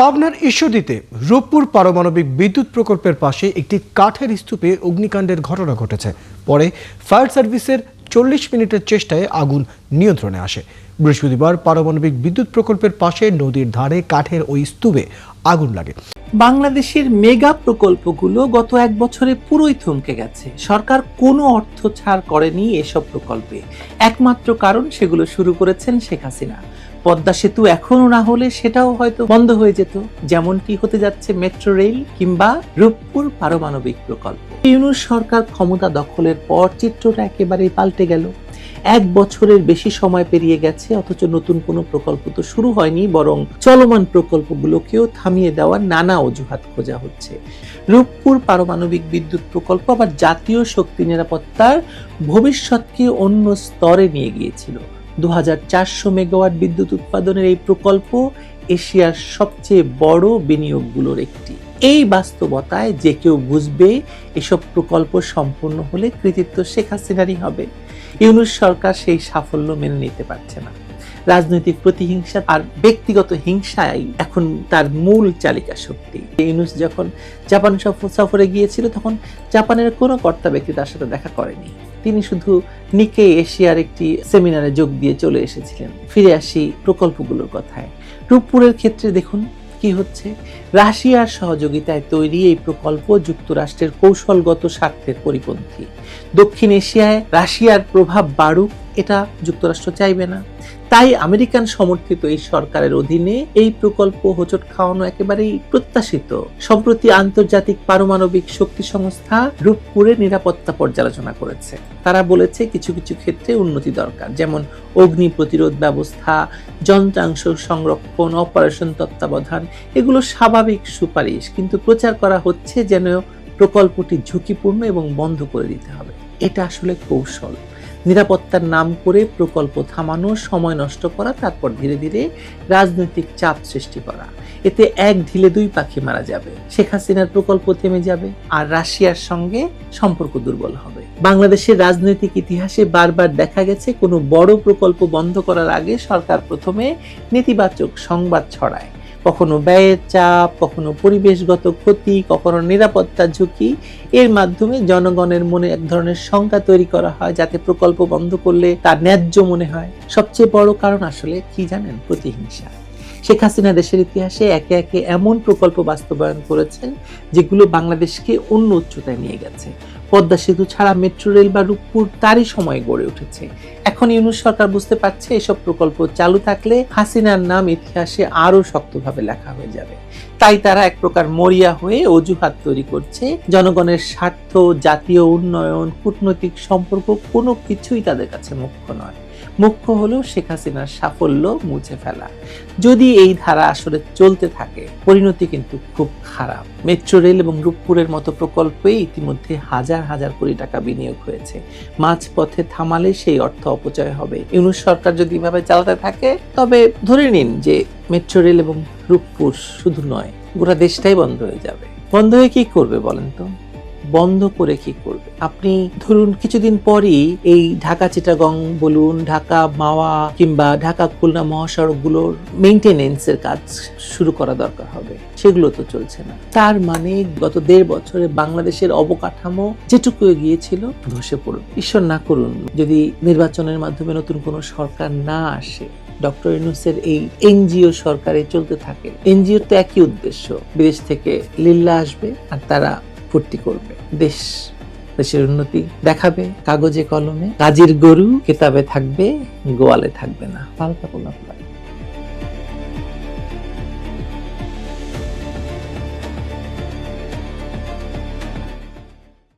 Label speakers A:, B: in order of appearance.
A: পাবনার ঈশ্বরদীতে রূপপুর পারমাণবিক বিদ্যুৎ প্রকল্পের পাশে একটি কাঠের স্তূপে অগ্নিকাণ্ডের ঘটনা ঘটেছে। পরে ফায়ার সার্ভিসের চল্লিশ মিনিটের চেষ্টায় আগুন নিয়ন্ত্রণে আসে। বৃহস্পতিবার পারমাণবিক বিদ্যুৎ প্রকল্পের পাশে নদীর ধারে কাঠের ওই স্তূপে আগুন লাগে।
B: বাংলাদেশের মেগা প্রকল্পগুলো গত এক বছরে পুরোই থমকে গেছে। সরকার কোনো অর্থ ছাড় করেনি এসব প্রকল্পে। একমাত্র কারণ সেগুলো শুরু করেছেন শেখ হাসিনা। পদ্মা সেতু এখনও না হলে সেটাও হয়তো বন্ধ হয়ে যেত। যেমনটি হতে যাচ্ছে মেট্রো রেল কিংবা রূপপুর পারমাণবিক প্রকল্প। ইউনুস সরকার ক্ষমতা দখলের পর চিত্রটা একেবারেই পাল্টে গেল। এক বছরের বেশি সময় পেরিয়ে গেছে, অথচ নতুন কোনো প্রকল্প তো শুরু হয়নি, বরং চলমান প্রকল্পগুলোকেও থামিয়ে দেওয়ার নানা অজুহাত খোঁজা হচ্ছে। রূপপুর পারমাণবিক বিদ্যুৎ প্রকল্প আবার জাতীয় শক্তি নিরাপত্তার ভবিষ্যৎকে অন্য স্তরে নিয়ে গিয়েছিল। দু হাজার চারশো মেগাওয়াট বিদ্যুৎ উৎপাদনের এই প্রকল্প এশিয়ার সবচেয়ে বড় বিনিয়োগগুলোর একটি। এই বাস্তবতায় যে কেউ বুঝবে এসব প্রকল্প সম্পূর্ণ হলে কৃতিত্ব শেখ হাসিনারই হবে। ইউনুস সরকার সেই সাফল্য মেনে নিতে পারছে না। রাজনৈতিক প্রতিহিংসা আর ব্যক্তিগত হিংসাই এখন তার মূল চালিকা শক্তি। ইউনুস যখন জাপান সফর সফরে গিয়েছিল তখন জাপানের কোনো কর্তা ব্যক্তি তার সাথে দেখা করেনি। তিনি শুধু নিকে এশিয়ার একটি সেমিনারে যোগ দিয়ে চলে এসেছিলেন। ফিরে আসি প্রকল্পগুলোর কথায়। রূপপুরের ক্ষেত্রে দেখুন কি হচ্ছে। রাশিয়ার সহযোগিতায় তৈরি এই প্রকল্প যুক্তরাষ্ট্রের কৌশলগত স্বার্থের পরিপন্থী। দক্ষিণ এশিয়ায় রাশিয়ার প্রভাব বাড়ুক, এটা যুক্তরাষ্ট্র চাইবে না। তাই আমেরিকান সমর্থিত এই সরকারের অধীনে এই প্রকল্প হোঁচট খাওয়ানো একেবারেই প্রত্যাশিত। সম্প্রতি আন্তর্জাতিক পারমাণবিক শক্তি সংস্থা রূপপুরে নিরাপত্তা পর্যালোচনা করেছে। তারা বলেছে কিছু কিছু ক্ষেত্রে উন্নতি দরকার, যেমন অগ্নি প্রতিরোধ ব্যবস্থা, যন্ত্রাংশ সংরক্ষণ, অপারেশন তত্ত্বাবধান, এগুলো স্বাভাবিক সুপারিশ, কিন্তু প্রচার করা হচ্ছে যেন প্রকল্পটি ঝুঁকিপূর্ণ এবং বন্ধ করে দিতে হবে। এটা আসলে কৌশল। নিরাপত্তার নাম করে প্রকল্প থামানো, সময় নষ্ট করা, তারপর ধীরে ধীরে রাজনৈতিক চাপ সৃষ্টি করা। এতে এক ঢিলে দুই পাখি মারা যাবে। শেখ হাসিনার প্রকল্প থেমে যাবে আর রাশিয়ার সঙ্গে সম্পর্ক দুর্বল হবে। বাংলাদেশের রাজনৈতিক ইতিহাসে বারবার দেখা গেছে কোনো বড় প্রকল্প বন্ধ করার আগে সরকার প্রথমে নেতিবাচক সংবাদ ছড়ায়। কখনো ব্যয়ের চাপ কখনো পরিবেশগত ক্ষতি, কখনো নিরাপত্তা ঝুঁকি, এর মাধ্যমে জনগণের মনে এক ধরনের শঙ্কা তৈরি করা হয়, যাতে প্রকল্প বন্ধ করলে তার ন্যায্য মনে হয়। সবচেয়ে বড় কারণ আসলে কি জানেন প্রতিহিংসা? শেখ হাসিনা দেশের ইতিহাসে একে একে এমন প্রকল্প বাস্তবায়ন করেছেন, যেগুলো বাংলাদেশকে অন্য উচ্চতায় নিয়ে গেছে। পদ্মা সেতু ছাড়া মেট্রো, রেল বা রূপপুর তারই সময় গড়ে উঠেছে। এখন ইউনুস সরকার বুঝতে পারছে, এসব প্রকল্প চালু থাকলে হাসিনার নাম ইতিহাসে আরও শক্তভাবে লেখা হয়ে যাবে। তাই তারা এক প্রকার মরিয়া হয়ে অজুহাত তৈরি করছে। জনগণের স্বার্থ, জাতীয় উন্নয়ন, কূটনৈতিক সম্পর্ক কোনো কিছুই তাদের কাছে মুখ্য নয়। মুখ্য হলো শেখ হাসিনার সাফল্য মুছে ফেলা। যদি এই ধারা আসলে চলতে থাকে, পরিণতি কিন্তু খুব খারাপ। মেট্রো, রেল এবং রূপপুরের মতো প্রকল্পে ইতিমধ্যে হাজার হাজার কোটি টাকা বিনিয়োগ হয়েছে। মাঝপথে থামালে সেই অর্থ অপচয় হবে। ইউনুস সরকার যদি এভাবে চালাতে থাকে, তবে ধরে নিন যে মেট্রো, রেল এবং রূপপুর শুধু নয়, গোটা দেশটাই বন্ধ হয়ে যাবে। বন্ধ হয়ে কি করবে বলেন তো? বন্ধ করে কি করবে? আপনি ধরুন কিছুদিন পরই এই ঢাকা চিটাগং বলুন, ঢাকা মাওয়া কিংবা ঢাকা খুলনা মহাসড়কগুলোর মেইনটেনেন্সের কাজ শুরু করা দরকার হবে। সেগুলো তো চলছে না। তার মানে গত দেড় বছরে বাংলাদেশের অবকাঠামো যেটুকু গিয়েছিল ধসে পড়বে ঈশ্বর না করুন, যদি নির্বাচনের মাধ্যমে নতুন কোনো সরকার না আসে, ডক্টর ইউনুসের এই এনজিও সরকারে চলতে থাকে। এনজিওর তো একই উদ্দেশ্য, বিদেশ থেকে লিল্লা আসবে আর তারা ফুর্তি করবে। দেশ দেশের উন্নতি দেখাবে, কাগজে কলমে। কাজের গরু কেতাবে থাকবে, গোয়ালে থাকবে না। পাল্টা কোলাপ